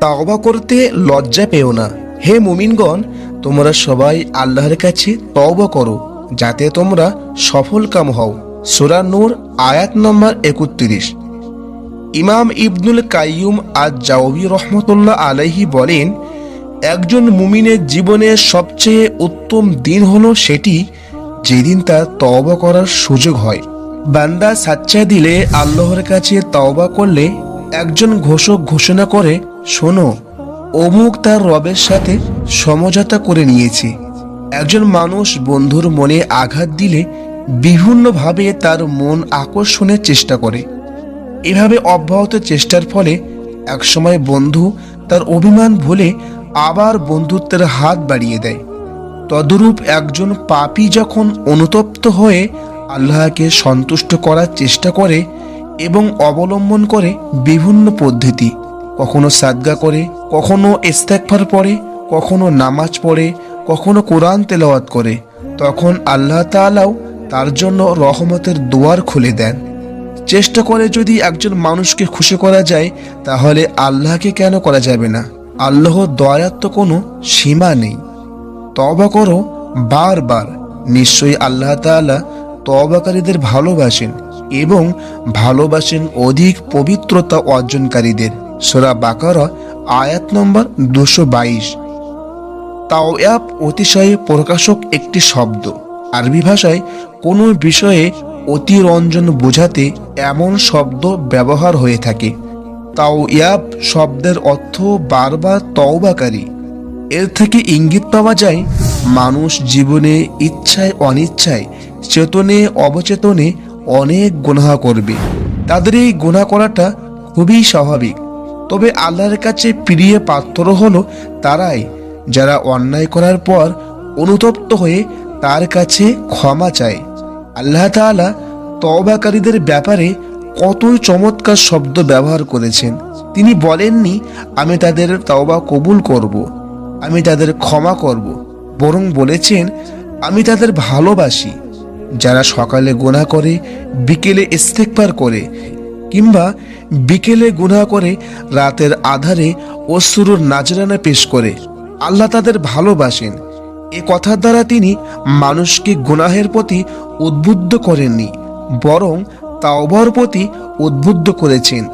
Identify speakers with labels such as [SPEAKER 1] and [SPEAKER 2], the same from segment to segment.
[SPEAKER 1] তাওবা করতে লজ্জা পেও না। হে মুমিনগণ, তোমরা সবাই আল্লাহর কাছে তওবা করো, যাতে তোমরা সফল কাম হও। সূরা নূর, আয়াত নম্বর একত্রিশ। ইমাম ইবনুল কাইয়ুম আজ জাওবি রহমতুল্লাহ আলাইহি বলেন, একজন মুমিনের জীবনের সবচেয়ে উত্তম দিন হলো সেটি যেদিন তার তওবা করার সুযোগ হয়। বান্দা সাচ্চা দিলে আল্লাহর কাছে তওবা করলে একজন ঘোষক ঘোষণা করে শোনো, অমুক তার রবের সাথে সমঝোতা করে নিয়েছে। একজন মানুষ বন্ধুর মনে আঘাত দিলে বিভিন্নভাবে তার মন আকর্ষণের চেষ্টা করে। এভাবে অব্যাহত চেষ্টার ফলে একসময় বন্ধু তার অভিমান ভুলে আবার বন্ধুত্বের হাত বাড়িয়ে দেয়। তদরূপ একজন পাপী যখন অনুতপ্ত হয়ে আল্লাহকে সন্তুষ্ট করার চেষ্টা করে এবং অবলম্বন করে বিভিন্ন পদ্ধতি কখনো সাদগা করে, কখনো ইস্তেকফার পড়ে, কখনো নামাজ পড়ে, কখনো কোরআন তেলাওয়াত করে, তখন আল্লাহ তাআলাও তার জন্য রহমতের দুয়ার খুলে দেন। চেষ্টা করে যদি একজন মানুষকে খুশি করা যায়, তাহলে আল্লাহকে কেন করা যাবে না? আল্লাহ দয়ার তো কোনো সীমা নেই। তবা করো বারবার। নিশ্চয়ই আল্লাহ তাআলা তবাকারীদের ভালোবাসেন এবং ভালোবাসেন অধিক পবিত্রতা অর্জনকারীদের। সোরা বাকারা, আয়াত নম্বর দুশো বাইশ। তাওয়াব অতিশয় প্রকাশক একটি শব্দ। আরবি ভাষায় কোনো বিষয়ে অতিরঞ্জন বোঝাতে এমন শব্দ ব্যবহার হয়ে থাকে। তাওয়াব শব্দের অর্থ বারবার তওবাকারী। এর থেকে ইঙ্গিত পাওয়া যায়, মানুষ জীবনে ইচ্ছায় অনিচ্ছায়, চেতনে অবচেতনে অনেক গুনাহ করবে। তাদের এই গুনাহ করাটা খুবই স্বাভাবিক। তবে আল্লাহর কাছে প্রিয় পাত্র হলো তারাই, যারা অন্যায় করার পর অনুতপ্ত হয়ে তার কাছে ক্ষমা চায় আল্লাহ তাআলা তওবাকারীদের ব্যাপারে কতই চমৎকার শব্দ ব্যবহার করেছেন তিনি বলেননি, আমি তাদের তওবা কবুল করব। আমি তাদের ক্ষমা করব, বরং বলেছেন, আমি তাদের ভালোবাসি যারা সকালে গোনা করে, বিকেলে ইস্তেকবার করে কিংবা বিকেলে গুনাহ করে রাতের আধারে অশ্রুর নাজরানা পেশ করে। আল্লাহ তাদের ভালোবাসেন। এ কথার দ্বারা তিনি মানুষকে গুনাহের প্রতি উদ্বুদ্ধ করেননি, বরং তাওবার প্রতি উদ্বুদ্ধ করেছেন।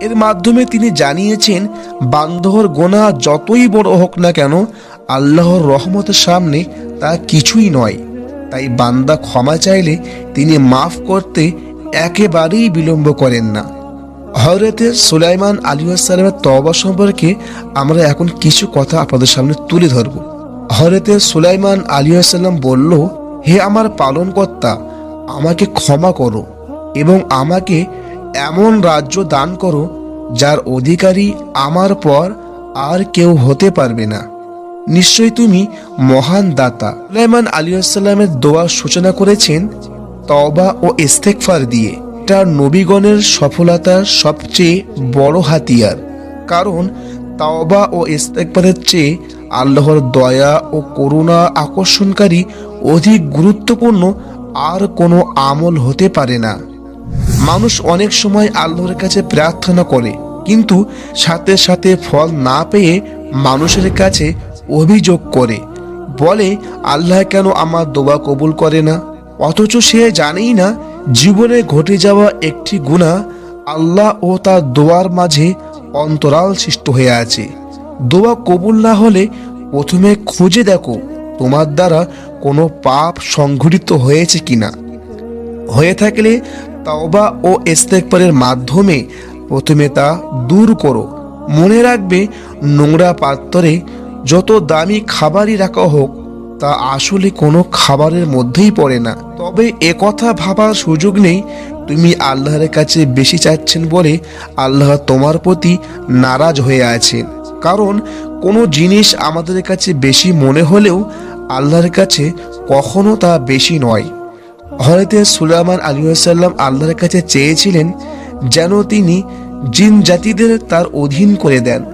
[SPEAKER 1] এর মাধ্যমে তিনি জানিয়েছেন বান্ধবর গোনা যতই বড় হোক না কেন, আল্লাহর রহমতের সামনে তা কিছুই নয়। তাই বান্দা ক্ষমা চাইলে তিনি মাফ করতে একেবারেই বিলম্ব করেন না। হরতে সুলাইমান আলী আসসালামের তবা সম্পর্কে আমরা এখন কিছু কথা আপনাদের সামনে তুলে ধরব। হজরতে সুলাইমান আলী আসসালাম বলল, হে আমার পালনকর্তা, আমাকে ক্ষমা করো এবং আমাকে এমন রাজ্য দান করো যার অধিকারী আমার পর আর কেউ হতে পারবে না। নিশ্চয় তুমি মহান দাতা। সুলাইমান আলী আসসালামের দোয়া সূচনা করেছেন তওবা ও ইস্তেকফার দিয়ে এটা নবীগণের সফলতার সবচেয়ে বড় হাতিয়ার। কারণ তাওবা ও ইস্তেকবারের চেয়ে আল্লাহর দয়া ও করুণা আকর্ষণকারী অধিক গুরুত্বপূর্ণ আর কোনো আমল হতে পারে না। মানুষ অনেক সময় আল্লাহর কাছে প্রার্থনা করে, কিন্তু সাথে সাথে ফল না পেয়ে মানুষের কাছে অভিযোগ করে। বলে, আল্লাহ কেন আমার দোয়া কবুল করে না? অথচ সে জানেই না, জীবনে ঘটে যাওয়া একটি গুণা আল্লাহ ও তার দোয়ার মাঝে অন্তরাল সৃষ্ট হয়ে আছে। দোয়া কবুল না হলে প্রথমে খুঁজে দেখো, তোমার দ্বারা কোনো পাপ সংঘটিত হয়েছে কিনা। হয়ে থাকলে তাওবা ও ইস্তেকবারের মাধ্যমে প্রথমে তা দূর করো। মনে রাখবে নোংরা পাত্রে যত দামি খাবারই রাখা হোক তা আসলে কোনো খাবারের মধ্যেই পড়ে না। তবে একথা ভাবার সুযোগ নেই। তুমি আল্লাহর কাছে বেশি চাচ্ছেন বলে আল্লাহ তোমার প্রতি নারাজ হয়ে আছেন। কারণ কোনো জিনিস আমাদের কাছে বেশি মনে হলেও আল্লাহর কাছে কখনো তা বেশি নয়। হয়তো সুলামান আলী সাল্লাম আল্লাহর কাছে চেয়েছিলেন যেন তিনি জিন জাতিদের তার অধীন করে দেন,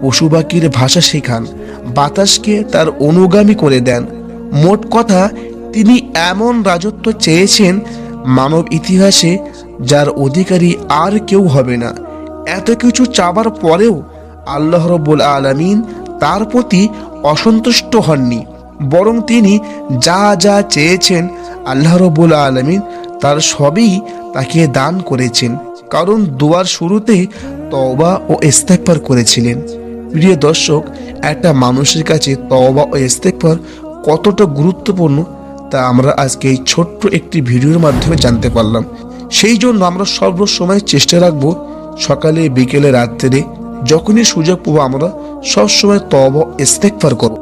[SPEAKER 1] পশু পাখির ভাষা শেখান, বাতাসকে তার অনুগামী করে দেন মোট কথা, তিনি এমন রাজত্ব চেয়েছেন মানব ইতিহাসে যার অধিকারী আর কেউ হবে না। এত কিছু চাবার পরেও আল্লাহ রব্বুল আলমিন তার প্রতি অসন্তুষ্ট হননি। বরং তিনি যা যা চেয়েছেন আল্লাহ রব্বুল আলমিন তার সবই তাকে দান করেছেন। কারণ দুয়ার শুরুতে তওবা ও ইস্তেকবার করেছিলেন। প্রিয় দর্শক, একটা মানুষের কাছে তওবা ও ইস্তেকবার কতটা গুরুত্বপূর্ণ তা আমরা আজকে এই ছোট্ট একটি ভিডিওর মাধ্যমে জানতে পারলাম। সেই জন্য আমরা সর্বসময় চেষ্টা রাখব সকালে, বিকেলে, রাত্রে যখনই সুযোগ পাবো আমরা সবসময় তব ইস্তেকফার করব।